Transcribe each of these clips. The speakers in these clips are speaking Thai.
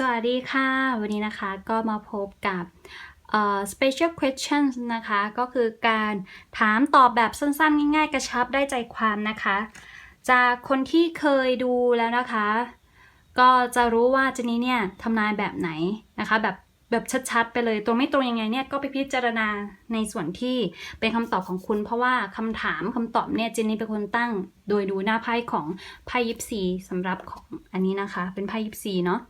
สวัสดีค่ะ วันนี้นะคะก็มาพบกับ special questions นะคะ ก็คือการถามตอบแบบสั้นๆ ง่ายๆ กระชับได้ใจความนะคะ จากคนที่เคยดูแล้วนะคะ ก็จะรู้ว่าเจนนี้เนี่ยทำนายแบบไหนนะคะ แบบแบบชัดๆ ไปเลย ตรงไม่ตรงยังไงเนี่ยก็ไปพิจารณาในส่วนที่เป็นคำตอบของคุณ เพราะว่าคำถามคำตอบเนี่ยเจนนี่เป็นคนตั้ง โดยดูหน้าไพ่ของไพ่ยิปซีสำหรับของอันนี้นะคะ เป็นไพ่ยิปซีเนาะ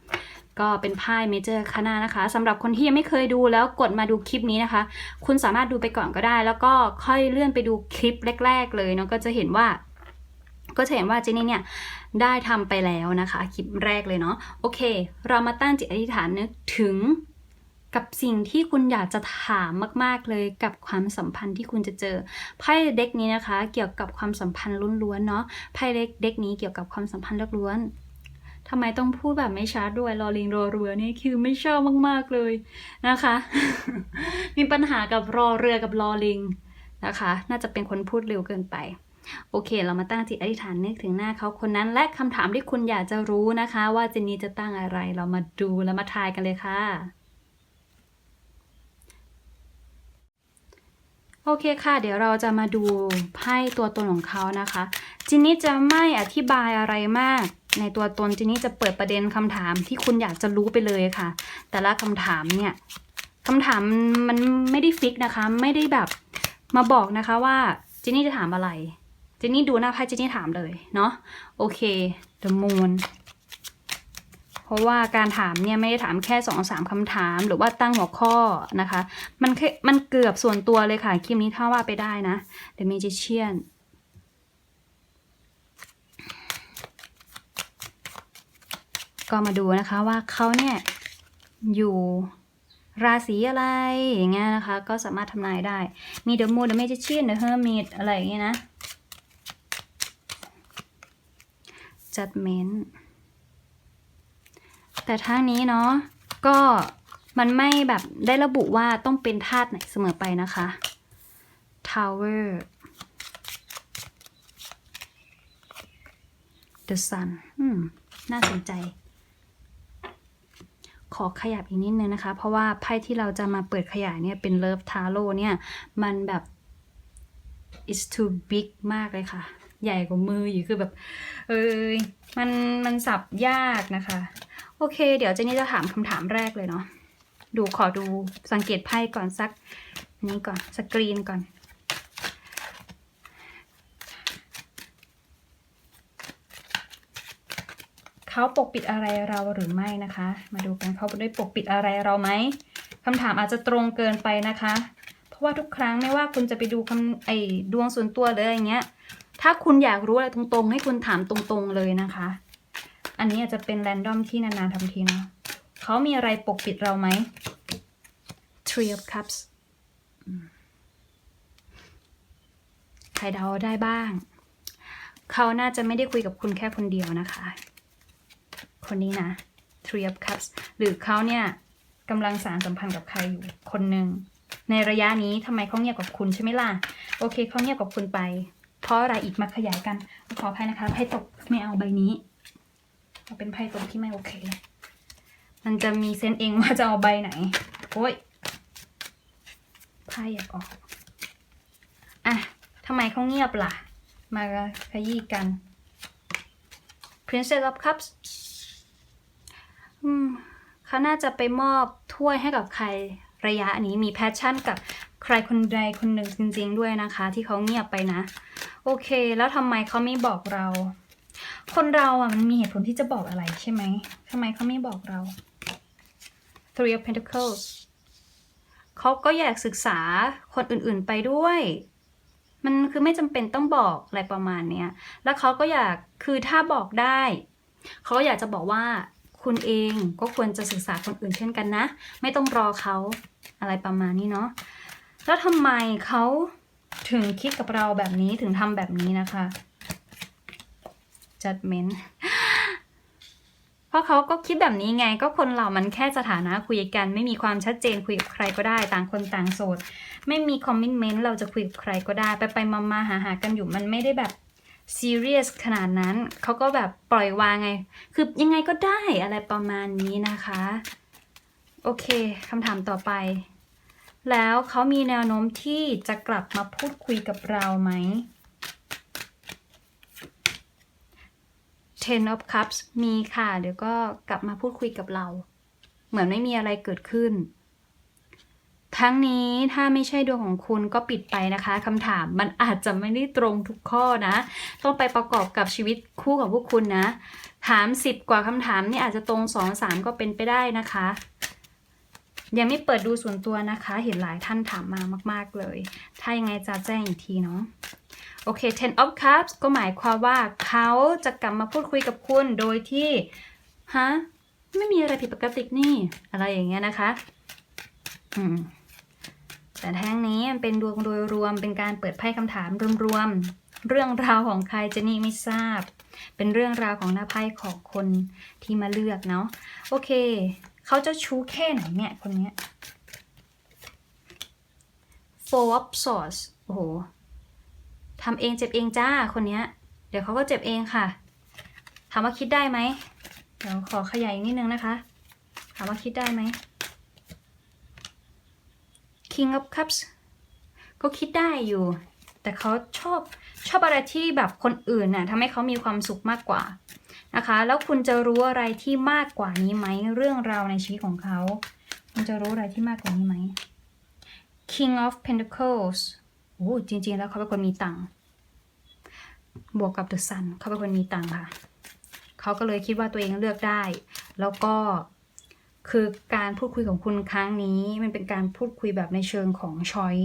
ก็เป็นไพ่เมเจอร์คานานะคะสำหรับคนที่ยังไม่เคยดูแล้วกดมาดูคลิปนี้นะคะ คุณสามารถดูไปก่อนก็ได้ แล้วก็ค่อยเลื่อนไปดูคลิปแรก ๆ เลยเนาะก็จะเห็นว่า ก็จะเห็นว่าเจนนี่เนี่ยได้ทำไปแล้วนะคะคลิปแรกเลยเนาะโอเค เรามาตั้งจิตอธิษฐานนึกถึงกับสิ่งที่คุณอยากจะถามมาก ๆ เลยกับความสัมพันธ์ที่คุณจะเจอไพ่เด็กนี้นะคะ เกี่ยวกับความสัมพันธ์ล้วนๆเนาะไพ่เด็กเด็กนี้เกี่ยวกับความสัมพันธ์ล้วนๆ ทำไมต้องพูดแบบไม่ชัดด้วยรอลิงรอเรือนี่คือไม่ชอบมาก ๆ เลยนะคะ มีปัญหากับรอเรือกับรอลิงนะคะ น่าจะเป็นคนพูดเร็วเกินไป โอเค เรามาตั้งจิตอธิษฐานนึกถึงหน้าเขาคนนั้น และคำถามที่คุณอยากจะรู้นะคะ ว่าเจนนี่จะตั้งอะไร เรามาดูแล้วมาทายกันเลยค่ะ โอเคค่ะ เดี๋ยวเราจะมาดูไพ่ตัวตนของเขานะคะจินนี่จะไม่อธิบายอะไรมาก ในตัวตนจินนี่จะเปิดประเด็นคำถามที่คุณอยากจะรู้ไปเลยค่ะ แต่ละคำถามเนี่ยคำถามมันไม่ได้ฟิกนะคะ ไม่ได้แบบมาบอกนะคะว่าจินนี่จะถามอะไรจินนี่ดูหน้าไพ่จินนี่ถามเลยเนาะโอเค the moon เพราะว่าการถามเนี่ยไม่ได้ถามแค่สองสามคำถาม หรือว่าตั้งหัวข้อนะคะ มันมันเกือบส่วนตัวเลยค่ะคลิปนี้ถ้าว่าไปได้นะ The Magician ก็มาดูนะคะว่าเขาเนี่ยอยู่ราศีอะไรอย่างเงี้ยนะคะ ก็สามารถทำนายได้ มี The Moon The Magician The Hermit อะไรอย่างเงี้ยนะ Judgment แต่ทั้งนี้เนาะก็มันไม่แบบได้ระบุว่าต้องเป็นธาตุไหนเสมอไปนะคะ Tower The Sun อืม น่าสนใจ ขอขยับอีกนิดนึงนะคะ เพราะว่าไพ่ที่เราจะมาเปิดขยายเนี่ยเป็น Love Tarot เนี่ย มันแบบ it's too big มากเลยค่ะ ใหญ่กว่ามืออยู่คือแบบ เอยมันมันสับยากนะคะ โอเค เดี๋ยวเจนนี่จะถามคำถามแรกเลยเนาะดูขอดูสังเกตไพ่ก่อนสักนี้ก่อนสกรีนก่อน เขาปกปิดอะไรเราหรือไม่นะคะ มาดูกันเขาได้ปกปิดอะไรเราไหมคำถามอาจจะตรงเกินไปนะคะ เพราะว่าทุกครั้งไม่ว่าคุณจะไปดูคำไอ้ดวงส่วนตัวเลยอย่างเงี้ย ถ้าคุณอยากรู้อะไรตรงๆ ให้คุณถามตรงๆเลยนะคะ อันนี้อาจจะเป็นแรนดอมที่นานๆทำทีเนาะเขามีอะไรปกปิดเราไหม Three of Cups อืมใครเดาได้บ้าง เขาน่าจะไม่ได้คุยกับคุณแค่คนเดียวนะคะ คนนี้นะ Three of Cups หรือเขาเนี่ยกำลังสารสัมพันธ์กับใครอยู่คนหนึ่งในระยะนี้ทำไมเขาเงียบกับคุณใช่ไหมล่ะ โอเคเขาเงียบกับคุณไป เพราะอะไรอีกมาขยายกัน ขออภัยนะคะไพ่ตกไม่เอาใบนี้เอาเป็นไพ่ตรงที่ไม่โอเค มันจะมีเซนเองว่าจะเอาใบไหน โอ้ยไพ่อยากออกอะทำไมเขาเงียบล่ะ มาขยี้กัน Princess of Cups เขาน่าจะไปมอบถ้วยให้กับใครระยะนี้มีแพชชั่นกับใครคนใดคนหนึ่งจริง ๆ ด้วยนะคะ ที่เขาเงียบไปนะ โอเค แล้วทำไมเขาไม่บอกเรา คนเราอะมันมีเหตุผลที่จะบอกอะไรใช่ไหมทำไมเขาไม่บอกเรา Three of Pentacles เขาก็อยากศึกษาคนอื่นๆไปด้วย มันคือไม่จำเป็นต้องบอกอะไรประมาณเนี้ย แล้วเขาก็อยากคือถ้าบอกได้ เขาอยากจะบอกว่า คุณเองก็ควรจะศึกษาคนอื่นเช่นกันนะ ไม่ต้องรอเขาอะไรประมาณนี้เนาะแล้วทำไมเขาถึงคิดกับเราแบบนี้ถึงทำแบบนี้นะคะ judgment เพราะเขาก็คิดแบบนี้ไง ก็คนเรามันแค่สถานะคุยกัน ไม่มีความชัดเจนคุยกับใครก็ได้ต่างคนต่างโสด ไม่มีคอมมิชเมนต์เราจะคุยกับใครก็ได้ ไปไปมามาหาหากันอยู่มันไม่ได้แบบ serious ขนาดนั้น เขาก็แบบปล่อยวางไง คือยังไงก็ได้อะไรประมาณนี้นะคะ โอเคคำถามต่อไป แล้วเขามีแนวโน้มที่จะกลับมาพูดคุยกับเราไหม Ten of Cups มีค่ะ เดี๋ยวก็กลับมาพูดคุยกับเรา เหมือนไม่มีอะไรเกิดขึ้น ทั้งนี้ถ้าไม่ใช่ดวงของคุณก็ปิดไปนะคะคำถามมันอาจจะไม่ได้ตรงทุกข้อนะ ต้องไปประกอบกับชีวิตคู่ของพวกคุณนะ ถามสิบกว่าคำถามนี่อาจจะตรงสองสามก็เป็นไปได้นะคะ ยังไม่เปิดดูส่วนตัวนะคะ เห็นหลายท่านถามมามาก ๆเลย ถ้ายังไงจะแจ้งอีกทีเนาะโอเค ten of cups ก็หมายความว่าเขาจะกลับมาพูดคุยกับคุณโดยที่ฮะไม่มีอะไรผิดปกตินี่อะไรอย่างเงี้ยนะคะ อืม แต่แท่งนี้มันเป็นดวงโดยรวมเป็นการเปิดไพ่คำถามรวมๆเรื่องราวของใครเจนนี่ไม่ทราบ เป็นเรื่องราวของหน้าไพ่ของคนที่มาเลือกเนาะโอเค เขาจะชู้แค่ไหนเนี่ยคนนี้ four of swords โอ้โหทำเองเจ็บเองจ้าคนนี้เดี๋ยวเขาก็เจ็บเองค่ะ ถามว่าคิดได้ไหมเดี๋ยวขอขยายอีกนิดนึงนะคะ ถามว่าคิดได้ไหม King of Cups ก็คิดได้อยู่ แต่เขาชอบชอบอะไรที่แบบคนอื่นน่ะทำให้เขามีความสุขมากกว่านะคะ แล้วคุณจะรู้อะไรที่มากกว่านี้ไหมเรื่องราวในชีวิตของเขา คุณจะรู้อะไรที่มากกว่านี้ไหม King of Pentacles โอ้จริง ๆ แล้วเขาเป็นคนมีตังค์บวกกับ The Sun เขาเป็นคนมีตังค์ค่ะ เขาก็เลยคิดว่าตัวเองเลือกได้ แล้วก็ คือการพูดคุยของคุณครั้งนี้มันเป็นการพูดคุยแบบในเชิงของช้อย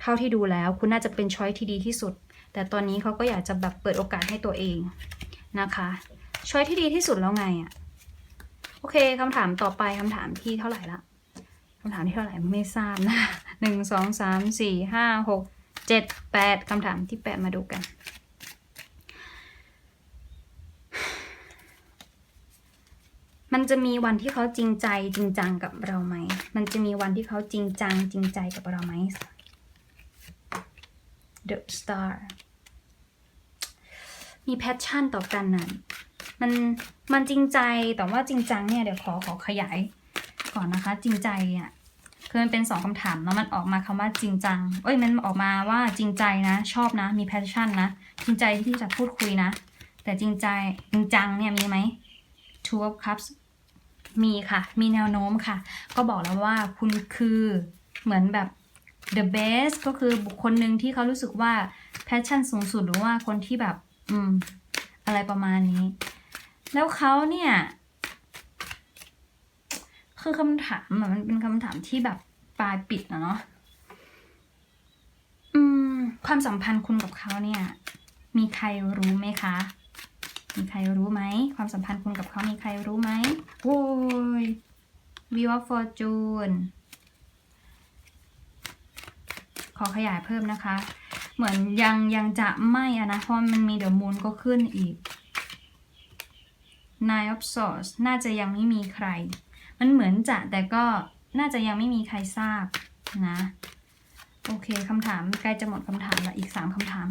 เท่าที่ดูแล้วคุณน่าจะเป็นช้อยที่ดีที่สุด แต่ตอนนี้เขาก็อยากจะแบบเปิดโอกาสให้ตัวเองนะคะช้อยที่ดีที่สุดแล้วไงอะ่ะโอเคคำถามต่อไปคำถามที่เท่าไหร่ละคำถามที่เท่าไหร่ไม่ทราบนะหนึ่งสองสามสี่ห้าหกเจ็ดแปดคำถามที่แปดมาดูกัน มันจะมีวันที่เขาจริงใจจริงจังกับเราไหม มันจะมีวันที่เขาจริงจังจริงใจกับเราไหม The Star มีแพชชั่นต่อกันน่ะมัน มันจริงใจ แต่ว่าจริงจังเนี่ย เดี๋ยวขอขอขยายก่อนนะคะ จริงใจอะ คือมันเป็นสองคำถามเนาะ มันออกมาคำว่าจริงจัง เอ้ย มันออกมาว่าจริงใจนะ ชอบนะ มีแพชชั่นนะ จริงใจที่จะพูดคุยนะ แต่จริงใจ จริงจังเนี่ยมีไหม Two of Cups มีค่ะ มีแนวโน้มค่ะ ก็บอกแล้วว่าคุณคือเหมือนแบบ the best ก็คือบุคคลหนึ่งที่เขารู้สึกว่า passion สูงสุดหรือว่าคนที่แบบ อืม อะไรประมาณนี้ แล้วเขาเนี่ย คือคำถามอะมันเป็นคำถามที่แบบปลายปิดนะเนาะอืมความสัมพันธ์คุณกับเขาเนี่ย มีใครรู้ไหมคะ มีใครรู้ไหม ความสัมพันธ์คุณกับเขามีใครรู้ไหมโอ้ย View of Fortune ขอขยายเพิ่มนะคะ เหมือนยังยังจะไม่อะนะ เพราะมันมีเด e m มู n ก็ขึ้นอีก Nine of Swords น่าจะยังไม่มีใคร มันเหมือนจะแต่ก็น่าจะยังไม่มีใครทราบนะ โอเคคำถามใกล้จะหมดคำถามละอีกสามคำถาม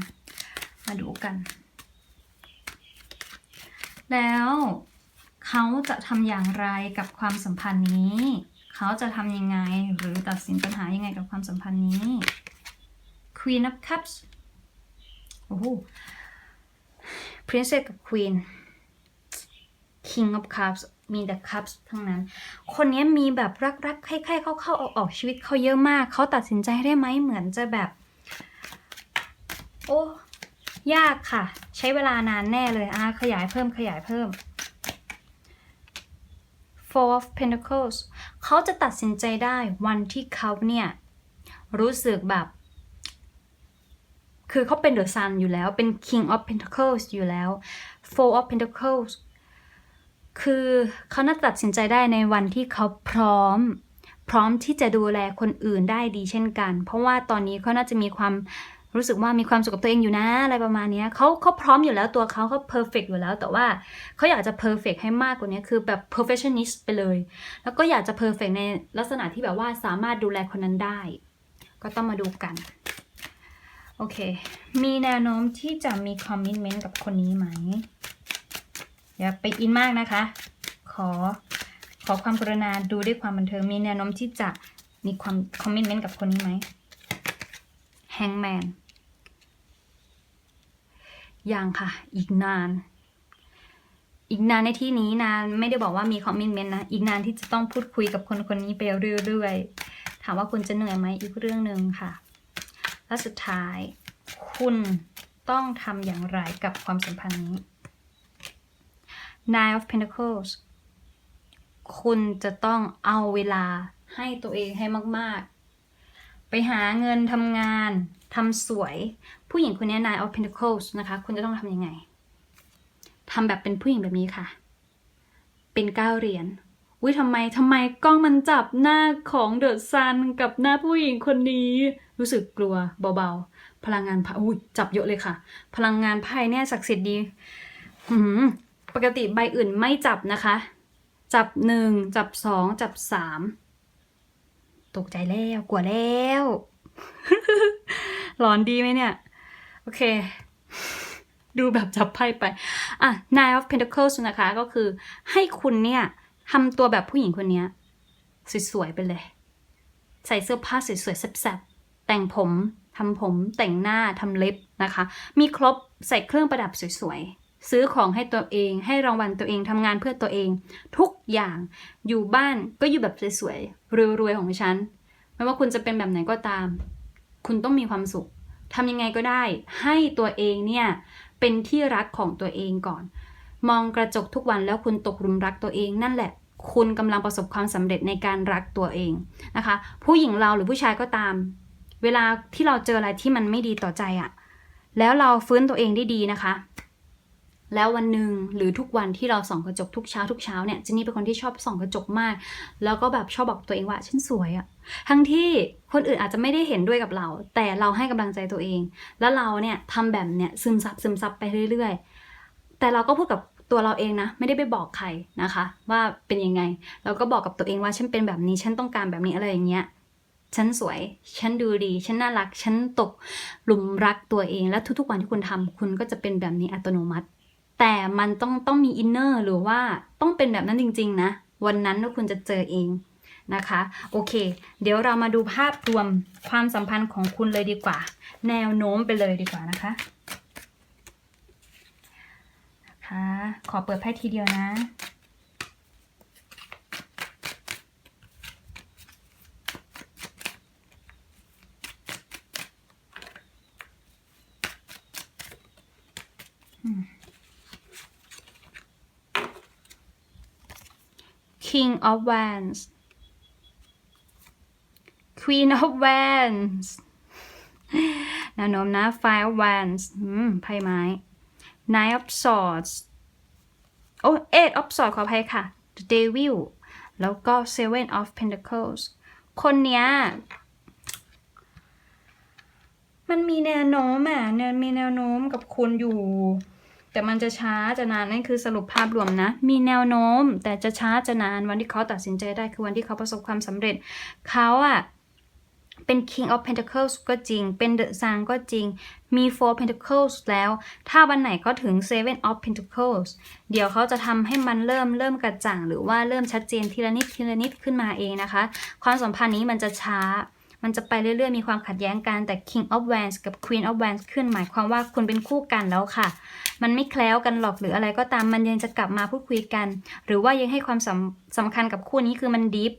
มาดูกัน แล้วเขาจะทำอย่างไรกับความสัมพันธ์นี้ เขาจะทำยังไงหรือตัดสินปัญหายังไงกับความสัมพันธ์นี้ Queen of Cups โอ้โห Princess กับ Queen King of Cups มีแต่ Cups ทั้งนั้น คนนี้มีแบบรักๆใครๆเข้าๆออกๆชีวิตเขาเยอะมาก เขาตัดสินใจได้ไหมเหมือนจะแบบ โอ้ ยากค่ะ ใช้เวลานานแน่เลยอะขยายเพิ่มขยายเพิ่ม Four of Pentacles เขาจะตัดสินใจได้วันที่เขาเนี่ยรู้สึกแบบ คือเขาเป็น The Sun อยู่แล้วเป็น King of Pentacles อยู่แล้ว Four of Pentacles คือเขาน่าตัดสินใจได้ในวันที่เขาพร้อม พร้อมที่จะดูแลคนอื่นได้ดีเช่นกัน เพราะว่าตอนนี้เขาน่าจะมีความ รู้สึกว่ามีความสุขกับตัวเองอยู่นะอะไรประมาณนี้เขาเขาพร้อมอยู่แล้วตัวเขาเขา perfect อยู่แล้ว แต่ว่าเขาอยากจะ perfect ให้มากกว่านี้คือแบบ perfectionist ไปเลย แล้วก็อยากจะ perfect ในลักษณะที่แบบว่าสามารถดูแลคนนั้นได้ ก็ต้องมาดูกันโอเค มีแนวโน้มที่จะมีคอมมิ t เมนต์กับคนนี้ไหมอย่าไปอินมากนะคะ ขอขอความกรุณาดูด้วยความบันเทิง มีแนวโน้มที่จะมีความคอมมิ t เมนต์กับคนนี้ไหมแฮงแมน ยังค่ะ อีกนาน อีกนานในที่นี้นานไม่ได้บอกว่ามีคอมมิ t เมนต์นะ อีกนานที่จะต้องพูดคุยกับคนคนนี้ไปเรื่อยๆ ถามว่าคุณจะเหนื่อยไหมอีกเรื่องหนึ่งค่ะ และสุดท้าย คุณต้องทำอย่างไรกับความสัมพันธ์นี้ Nine of Pentacles คุณจะต้องเอาเวลาให้ตัวเองให้มาก ๆ ไปหาเงินทำงาน ทำสวยผู้หญิงคนนี้ Nine of Pentacles นะคะ คุณจะต้องทำยังไงทำแบบเป็นผู้หญิงแบบนี้ค่ะ เป็นเก้าเหรียญอุ้ยทำไมทำไมกล้องมันจับหน้าของเดอะซันกับหน้าผู้หญิงคนนี้ รู้สึกกลัวเบาๆ พลังงานไพ่อุ้ยจับเยอะเลยค่ะ พลังงานไพ่เนี่ยศักดิ์สิทธิ์ดีปกติใบอื่นไม่จับนะคะ จับหนึ่งจับสองจับสามตกใจแล้วกลัวแล้ว ร้อนดีไหมเนี่ย โอเค ดูแบบจับไพ่ไป อะ Nine of Pentacles นะคะก็คือให้คุณเนี่ยทำตัวแบบผู้หญิงคนนี้สวยๆไปเลย ใส่เสื้อผ้าสวยๆแซ่บๆแต่งผมทำผมแต่งหน้าทำเล็บนะคะ มีครบใส่เครื่องประดับสวยๆ ซื้อของให้ตัวเอง ให้รางวัลตัวเองทำงานเพื่อตัวเอง ทุกอย่างอยู่บ้านก็อยู่แบบสวยๆรวยๆของฉัน ไม่ว่าคุณจะเป็นแบบไหนก็ตาม คุณต้องมีความสุขทำยังไงก็ได้ ให้ตัวเองเนี่ยเป็นที่รักของตัวเองก่อน มองกระจกทุกวันแล้วคุณตกหลุมรักตัวเองนั่นแหละ คุณกำลังประสบความสำเร็จในการรักตัวเองนะคะ ผู้หญิงเราหรือผู้ชายก็ตาม เวลาที่เราเจออะไรที่มันไม่ดีต่อใจอะแล้วเราฟื้นตัวเองได้ดีนะคะ แล้ววันหนึ่งหรือทุกวันที่เราส่องกระจกทุกเช้าทุกเช้าเนี่ยเจนนี่เป็นคนที่ชอบส่องกระจกมาก แล้วก็แบบชอบบอกตัวเองว่าฉันสวยอะทั้งที่คนอื่นอาจจะไม่ได้เห็นด้วยกับเรา แต่เราให้กำลังใจตัวเอง แล้วเราเนี่ยทำแบบเนี่ยซึมซับซึมซับไปเรื่อย ๆ แต่เราก็พูดกับตัวเราเองนะไม่ได้ไปบอกใครนะคะ ว่าเป็นยังไงเราก็บอกกับตัวเองว่าฉันเป็นแบบนี้ฉันต้องการแบบนี้อะไรอย่างเงี้ยฉันสวย ฉันดูดี ฉันน่ารัก ฉันตกหลุมรักตัวเอง และทุกๆวันที่คุณทำ คุณก็จะเป็นแบบนี้อัตโนมัติ แต่มันต้องต้องมีอินเนอร์หรือว่าต้องเป็นแบบนั้นจริง ๆ นะ วันนั้นคุณจะเจอเองนะคะ โอเค เดี๋ยวเรามาดูภาพรวมความสัมพันธ์ของคุณเลยดีกว่า แนวโน้มไปเลยดีกว่านะคะนะคะ ขอเปิดไพ่ทีเดียวนะ King of Wands Queen of Wands แนวโน้มนะ Five of Wands อืมไพ่ไม้ Nine of Swords โอ้ Eight of Swords ขออภัยค่ะ The Devil แล้วก็ Seven of Pentacles คนเนี้ยมันมีแนวโน้มอะเนี่ยมีแนวโน้มกับคุณอยู่ แต่มันจะช้าจะนานนั่นคือสรุปภาพรวมนะ มีแนวโน้ม แต่จะช้าจะนานวันที่เขาตัดสินใจได้คือวันที่เขาประสบความสำเร็จ เขาอะเป็น King of Pentacles ก็จริง เป็น The Sun ก็จริง มี Four Pentacles แล้ว ถ้าวันไหนก็ถึง Seven of Pentacles เดี๋ยวเขาจะทำให้มันเริ่มเริ่มกระจ่าง หรือว่าเริ่มชัดเจนทีละนิดทีละนิดขึ้นมาเองนะคะ ความสัมพันธ์นี้มันจะช้า มันจะไปเรื่อยๆ มีความขัดแย้งกันแต่ King of Wands กับ Queen of Wands ขึ้นหมายความว่าคุณเป็นคู่กันแล้วค่ะ มันไม่แคล้วกันหรอกหรืออะไรก็ตามมันยังจะกลับมาพูดคุยกัน หรือว่ายังให้ความสำสำคัญกับคู่นี้คือมันดีฟ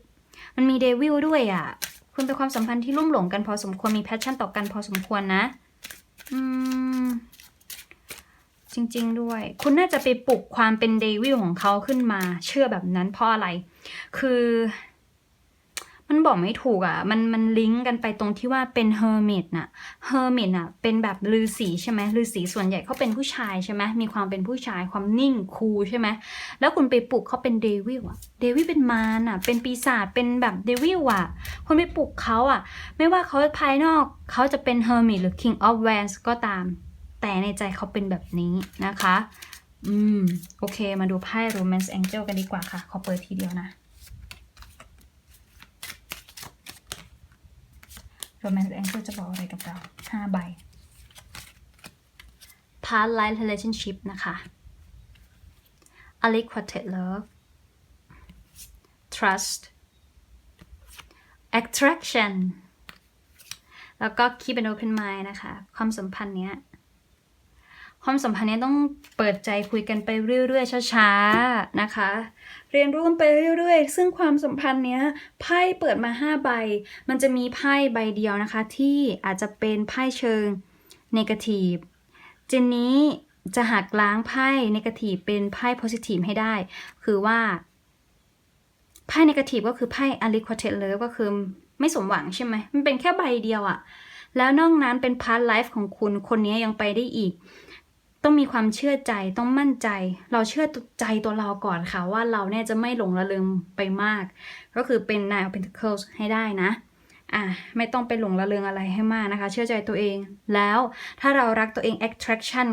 มันมีเดวิลด้วยอะ คุณเป็นความสัมพันธ์ที่ลุ่มหลงกันพอสมควรมีแพชชั่นต่อกันพอสมควรนะ อืมจริง ๆ ด้วย คุณน่าจะไปปลุกความเป็นเดวิลของเขาขึ้นมา เชื่อแบบนั้นเพราะอะไร คือ มันบอกไม่ถูกอะ มันมันลิงก์กันไปตรงที่ว่าเป็นเฮอร์มิตน่ะ เฮอร์มิตน่ะ เป็นแบบฤาษีใช่ไหมฤาษีส่วนใหญ่เขาเป็นผู้ชายใช่ไหมมีความเป็นผู้ชายความนิ่งคูลใช่ไหมแล้วคุณไปปลุกเขาเป็นเดวิลอะเดวิลเป็นมารอะเป็นปีศาจ เป็นแบบเดวิลอะคุณไปปลุกเขาอะไม่ว่าเขาภายนอกเขาจะเป็นเฮอร์มิตหรือ King of Wands ก็ตาม แต่ในใจเขาเป็นแบบนี้นะคะ อืม โอเค มาดูไพ่ Romance Angel กันดีกว่าค่ะ ขอเปิดทีเดียวนะ Romance Angel จะบอกอะไรกับเราห้าใบ past life relationship นะคะ aliquoted love trust attraction แล้วก็ keep an open mind นะคะ ความสัมพันธ์เนี้ย ความสัมพันธ์นี้ต้องเปิดใจคุยกันไปเรื่อยๆช้าๆนะคะ เรียนรู้กันไปเรื่อยๆ ซึ่งความสัมพันธ์เนี้ยไพ่เปิดมา 5 ใบ มันจะมีไพ่ใบเดียวนะคะ ที่อาจจะเป็นไพ่เชิง negative เจนนี้จะหักล้างไพ่ negative เป็นไพ่ positive ให้ได้ คือว่าไพ่ negative ก็คือไพ่ unrequited love ก็คือไม่สมหวังใช่ไหม มันเป็นแค่ใบเดียวอะแล้วนอกนั้นเป็น past life ของคุณ คนนี้ยังไปได้อีก ต้องมีความเชื่อใจต้องมั่นใจ เราเชื่อใจตัวเราก่อนค่ะ ว่าเราเนี่ยจะไม่หลงระเริงไปมาก ก็คือเป็น nine of pentacles ให้ได้นะอะไม่ต้องไปหลงระเริงอะไรให้มากนะคะ เชื่อใจตัวเอง แล้วถ้าเรารักตัวเอง attraction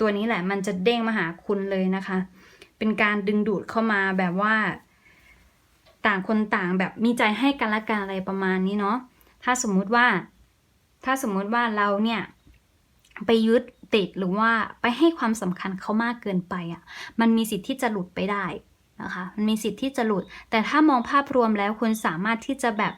ตัวนี้แหละมันจะเด้งมาหาคุณเลยนะคะ เป็นการดึงดูดเข้ามาแบบว่า ต่างคนต่างแบบมีใจให้กันและกันอะไรประมาณนี้เนาะถ้าสมมุติว่า ถ้าสมมุติว่าเราเนี่ยไปยึด ติดหรือว่าไปให้ความสำคัญเขามากเกินไปอะ่ะมันมีสิทธิ์ที่จะหลุดไปได้นะคะมันมีสิทธิ์ที่จะหลุด แต่ถ้ามองภาพรวมแล้วคุณสามารถที่จะแบบ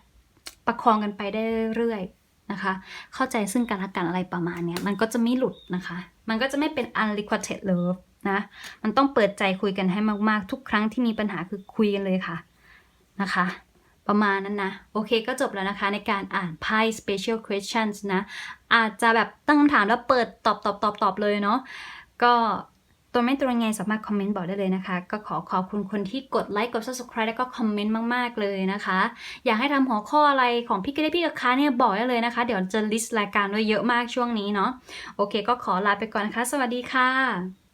ประคองกันไปได้เรื่อยๆนะคะ เข้าใจซึ่งกันและกันอะไรประมาณเนี้ยมันก็จะไม่หลุดนะคะ มันก็จะไม่เป็น unrequited love นะมันต้องเปิดใจคุยกันให้มากๆ ทุกครั้งที่มีปัญหาคือคุยกันเลยค่ะนะคะ ประมาณนั้นนะ โอเคก็จบแล้วนะคะในการอ่านไพ่ special questions นะ อาจจะแบบตั้งคำถามแล้วเปิดตอบตอบตอบตอบเลยเนาะก็ตัวไม่ตรงยังไงสามารถคอมเมนต์บอกได้เลยนะคะ ก็ขอขอบคุณคนที่กดไลค์กด subscribe แล้วก็คอมเมนต์มาก ๆ เลยนะคะ อยากให้ทำหัวข้ออะไรของพี่เกดพี่กับค้าเนี่ยบอกได้เลยนะคะ เดี๋ยวจะลิสต์รายการไว้เยอะมากช่วงนี้เนาะโอเค ก็ขอลาไปก่อนนะคะ สวัสดีค่ะ